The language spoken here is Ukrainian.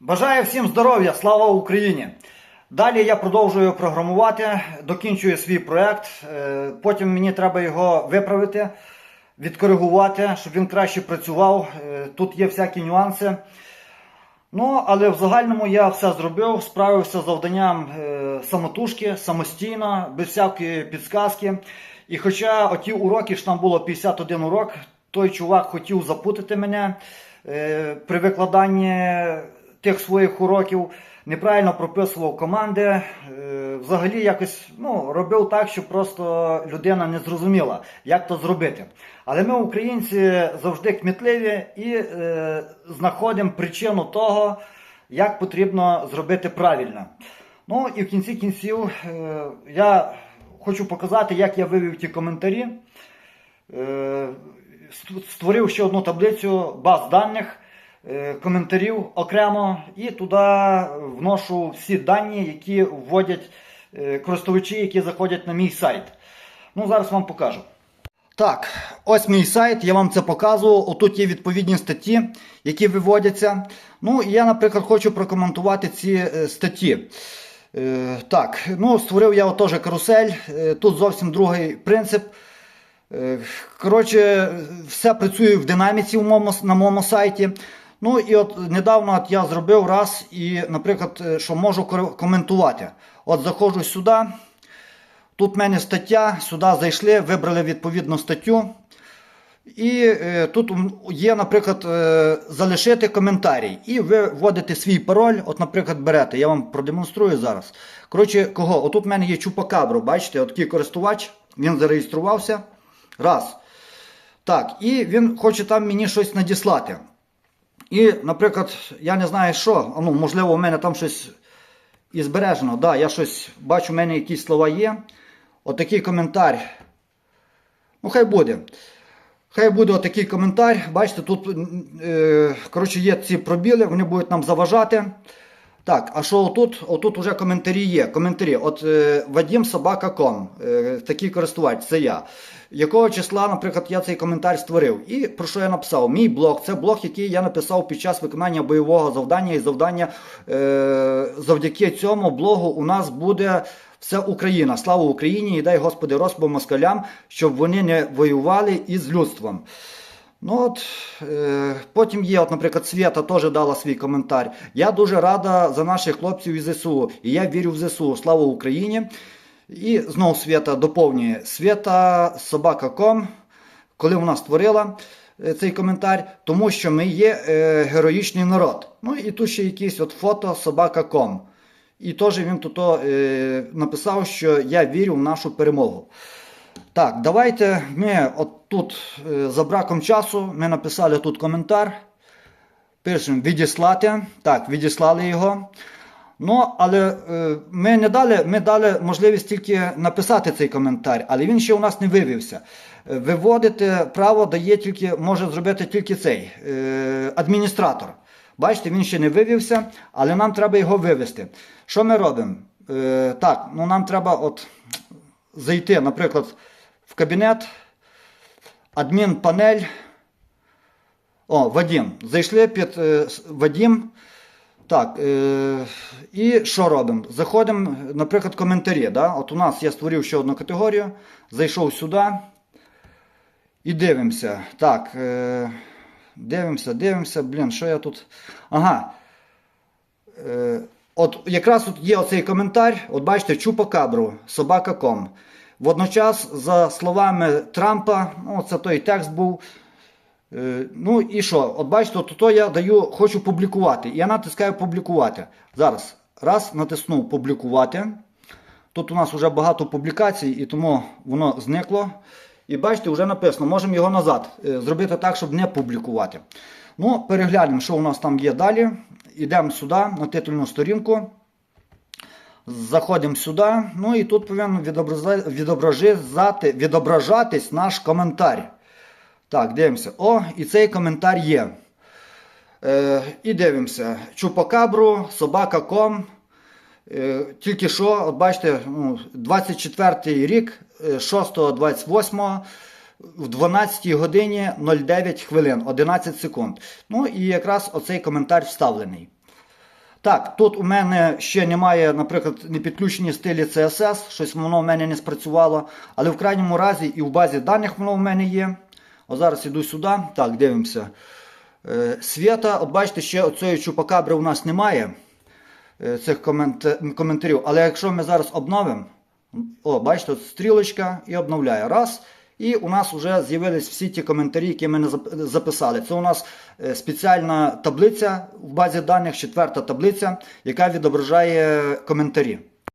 Бажаю всім здоров'я, слава Україні! Далі я продовжую програмувати, докінчую свій проект. Е, Потім мені треба його виправити, відкоригувати, щоб він краще працював. Е, Тут є всякі нюанси. Ну, але в загальному я все зробив, справився з завданням е, самотужки, самостійно, без всякої підсказки. І хоча оті уроки ж там було 51 урок, той чувак хотів запутати мене при викладанні тих своїх уроків, неправильно прописував команди, е, взагалі якось ну, робив так, щоб просто людина не зрозуміла, як то зробити. Але ми, українці, завжди кмітливі і е, знаходимо причину того, як потрібно зробити правильно. Ну і в кінці кінців е, я хочу показати, як я вивів ті коментарі. Е, створив ще одну таблицю баз даних, коментарів окремо, і туди вношу всі дані, які вводять е, користувачі, які заходять на мій сайт. Ну, зараз вам покажу. Так, ось мій сайт, я вам це показував. Отут є відповідні статті, які виводяться. Ну, я, наприклад, хочу прокоментувати ці е, статті. Е, так, ну, створив я теж карусель. Е, тут зовсім другий принцип. Е, Коротше, все працює в динаміці на моєму сайті. Ну і от недавно от я зробив раз і, наприклад, е, що можу коментувати. От заходжу сюди. Тут в мене стаття, сюди зайшли, вибрали відповідну статтю. І е, тут є, наприклад, е, залишити коментарій. І ви вводите свій пароль. От, наприклад, берете. Я вам продемонструю зараз. Коротше, кого? Отут в мене є чупакабро. Бачите, от такий користувач, він зареєструвався. Раз. Так, і він хоче там мені щось надіслати. І, наприклад, я не знаю що, ну, можливо, у мене там щось і збережено. Да, я щось бачу, у мене якісь слова є. Отакий коментар. Ну, хай буде. Хай буде отакий коментар. Бачите, тут е, коротше, є ці пробіли, вони будуть нам заважати. Так, а що отут? Отут вже коментарі є. Коментарі. От е, Вадім Собака.ком, е, такий користувач, це я. Якого числа, наприклад, я цей коментар створив? І про що я написав? Мій блог це блог, який я написав під час виконання бойового завдання. І завдання е, завдяки цьому блогу у нас буде вся Україна. Слава Україні! І дай Господи розпо москалям, щоб вони не воювали із людством. Ну от, е, Потім є, от, наприклад, Свята теж дала свій коментар. Я дуже рада за наших хлопців із ЗСУ. І я вірю в ЗСУ. Слава Україні! І знову Свята доповнює Свята собака.ком, коли вона створила е, цей коментар, тому що ми є е, героїчний народ. Ну і тут ще якісь от фото собака.ком. І теж він тут е, написав, що я вірю в нашу перемогу. Так, давайте ми от тут е, за браком часу ми написали тут коментар. Пишемо відіслати. Так, відіслали його. Ну, але е, ми не дали, ми дали можливість тільки написати цей коментар, але він ще у нас не вивівся. Е, Виводити право дає тільки, може зробити тільки цей адміністратор. Бачите, він ще не вивівся, але нам треба його вивести. Що ми робимо? Так, ну нам треба от зайти, наприклад, в кабінет, адмінпанель. О, Вадім. Зайшли під е, Вадім. Так, е, і що робимо? Заходимо, наприклад, коментарі. Да? От у нас я створив ще одну категорію, зайшов сюди і дивимося. Так, е, дивимося, дивимося. Блін, що я тут. Ага. Е, от якраз тут є оцей коментар, от бачите, чупакабру, собака.ком. Водночас, за словами Трампа, ну, це той текст був. Е, Ну і що? От бачите, от то я даю, хочу публікувати. Я натискаю публікувати. Зараз. Раз, натиснув публікувати. Тут у нас вже багато публікацій, і тому воно зникло. І бачите, вже написано, можемо його назад е, зробити так, щоб не публікувати. Ну, переглянемо, що у нас там є далі. Йдемо сюди, на титульну сторінку. Заходимо сюди. Ну і тут повинен відображати, відображатись наш коментар. Так, дивимося. О, і цей коментар є. Е, і дивимося. Чупакабру, собака.ком. Е, тільки що, от бачите, ну, 24 рік, е, 6.28 в 12 годині 09 хвилин, 11 секунд. Ну і якраз оцей коментар вставлений. Так, тут у мене ще немає, наприклад, не підключені стилі CSS, щось воно в мене не спрацювало. Але в крайньому разі і в базі даних воно в мене є. О, зараз іду сюди. Так, дивимося. Е, Свята, от бачите, ще оцієї чупакабри у нас немає е, цих комент- коментарів. Але якщо ми зараз обновимо, о, бачите, от стрілочка і обновляє. Раз. І у нас вже з'явились всі ті коментарі, які ми записали. Це у нас е, спеціальна таблиця в базі даних, четверта таблиця, яка відображає коментарі.